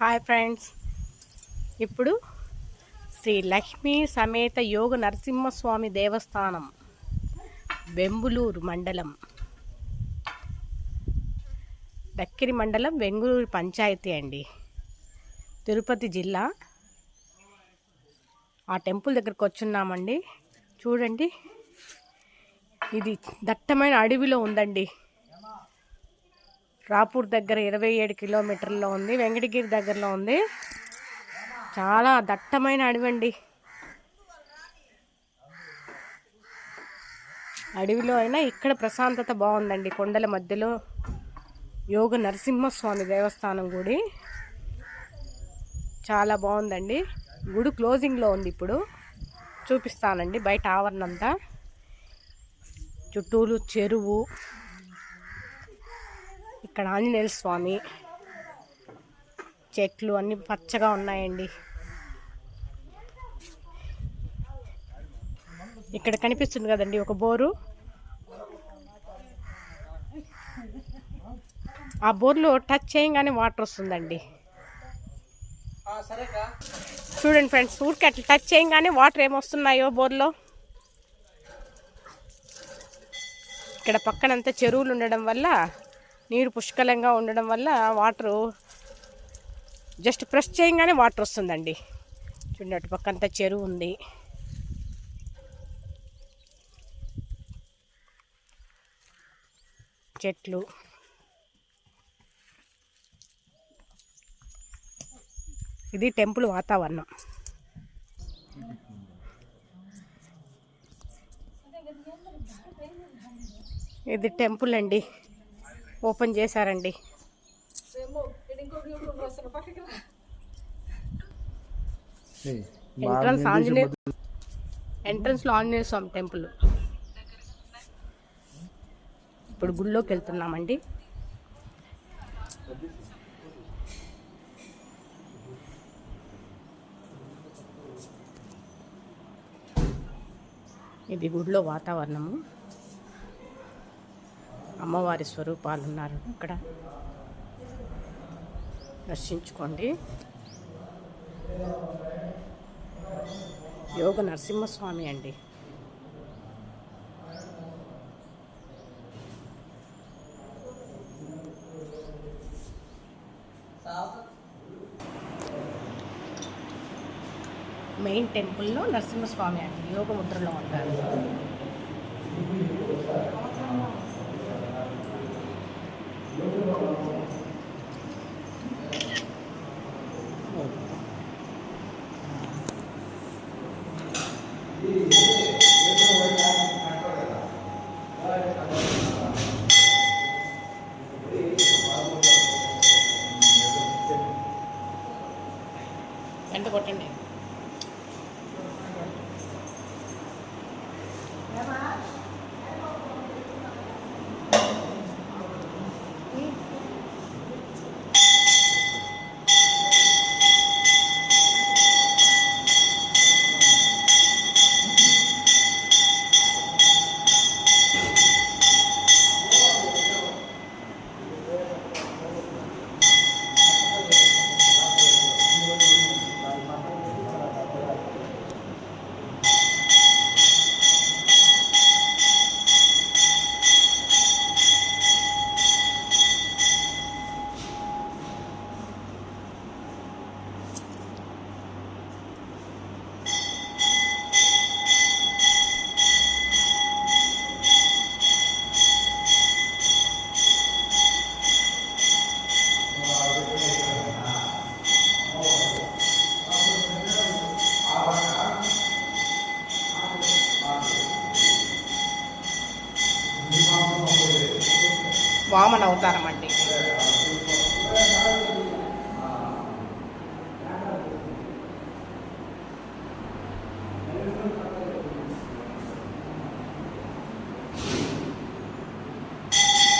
Hi friends ఇప్పుడు శ్రీ లక్ష్మీ సమేత యోగ నరసింహస్వామి దేవస్థానం బెంబులూరు మండలం. దక్కిరి మండలం బెంగుళూరు పంచాయతీ అండి. తిరుపతి జిల్లా. ఆ టెంపుల్ దగ్గరకు వచ్చున్నామండి. చూడండి. ఇది దట్టమైన అడవిలో ఉందండి. రాపూర్ దగ్గర ఇరవై ఏడు కిలోమీటర్లో ఉంది వెంకటగిరి దగ్గరలో ఉంది. చాలా దట్టమైన అడవండి. అడవిలో అయినా ఇక్కడ ప్రశాంతత బాగుందండి కొండల మధ్యలో. యోగ నరసింహస్వామి దేవస్థానం గుడి. చాలా బాగుందండి. గుడి క్లోజింగ్లో ఉంది ఇప్పుడు. చూపిస్తానండి బయట ఆవరణ అంతా చుట్టూరు చెరువు. ఇక్కడ ఆంజనేయ స్వామి చెట్లు అన్ని పచ్చగా ఉన్నాయండి. ఇక్కడ కనిపిస్తుంది కదండి ఒక బోరు. ఆ బోర్లో టచ్ చేయగానే వాటర్ వస్తుందండి. చూడండి ఫ్రెండ్స్ ఊరికి అట్లా టచ్ చేయగానే వాటర్ ఏమొస్తున్నాయో బోర్లో. ఇక్కడ పక్కనంతా చెరువులు ఉండడం వల్ల నీరు పుష్కలంగా ఉండడం వల్ల వాటరు జస్ట్ ప్రెస్ చేయగానే వాటర్ వస్తుందండి. చూడండి అటు పక్కంతా చెరువు ఉంది. చెట్లు. ఇది టెంపుల్ వాతావరణం. ఇది టెంపుల్ అండి. ఓపెన్ చేశారండి. ఎంట్రన్స్ ఆంజనేయ ఎంట్రన్స్లో ఆంజనేయ స్వామి టెంపుల్. ఇప్పుడు గుళ్ళోకి వెళ్తున్నామండి. ఇది గుడిలో వాతావరణము. అమ్మవారి స్వరూపాలు ఉన్నారు ఇక్కడ. దర్శించుకోండి. యోగ నరసింహస్వామి అండి. మెయిన్ టెంపుల్లో నరసింహస్వామి అండి. యోగ ముద్రలో ఉంటారు. ఎంత కొట్టండి వామన అవతారం అండి.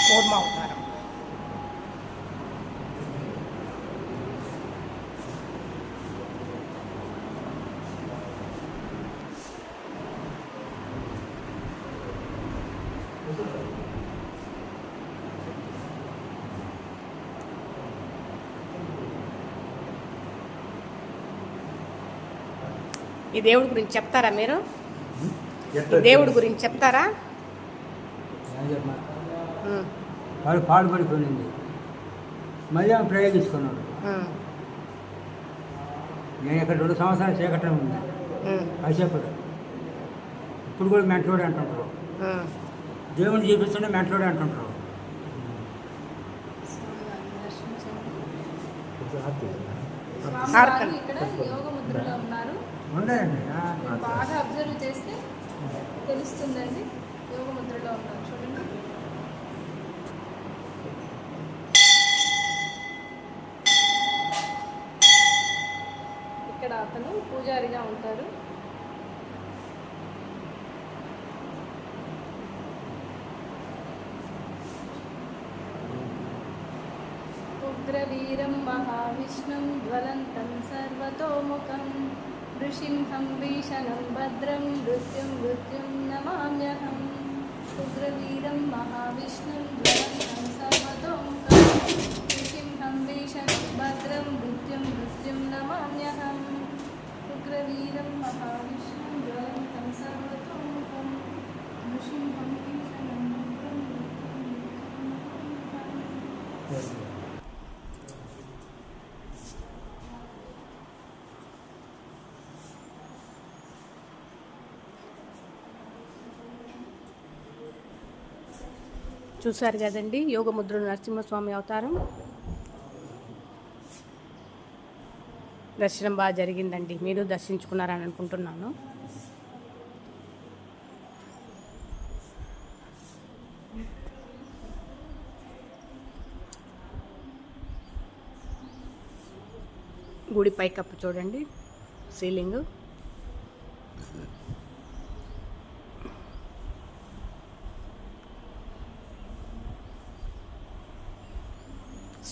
కూర్మ అవతారం. ఈ దేవుడి గురించి చెప్తారా మీరు? ఈ దేవుడి గురించి చెప్తారా? ఉమ్, వాడు పాడుపడిపోయింది మళ్ళీ ఆమె ప్రయోగించుకున్నాడు. ఉమ్, నేను ఇక్కడ రెండు సంవత్సరాలు చీకటం ఉంది ఉమ్, కాసేపుడు ఇప్పుడు కూడా మెంటలోడే అంటుంటారు. దేవుని చూపిస్తుంటే మెంటలోడే అంటుంటారు ఇక్కడ యోగ ముద్రలో ఉన్నారు. మీరు బాగా అబ్జర్వ్ చేస్తే తెలుస్తుందండి. యోగ ముద్రలో ఉన్నారు చూడండి. ఇక్కడ అతను పూజారిగా ఉంటారు ఉగ్రవీరం మహావిష్ణుం జ్వలంతం సర్వతోముఖం. ऋषिंहं भीषणं भद्रं नृत्यं मृत्युं नमाम्यहं उग्रवीरं महाविष्णुं ऋषिंहं भीषणं भद्रं नृत्यं मृत्युं नमाम्यहम् उग्रवीरं महाविष्णुं ज्वलन्तं सर्वतोमुखं ऋषिंहं भीषणं भद्रं नृत्यं చూశారు కదండి యోగముద్ర నరసింహస్వామి అవతారం. దర్శనం బాగా జరిగిందండి మీరు దర్శించుకున్నారని అనుకుంటున్నాను. గుడి పైకప్పు చూడండి సీలింగ్.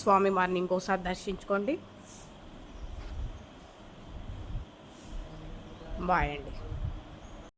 స్వామి వారిని ఇంకోసారి దర్శించుకోండి. బాయ్ అండి.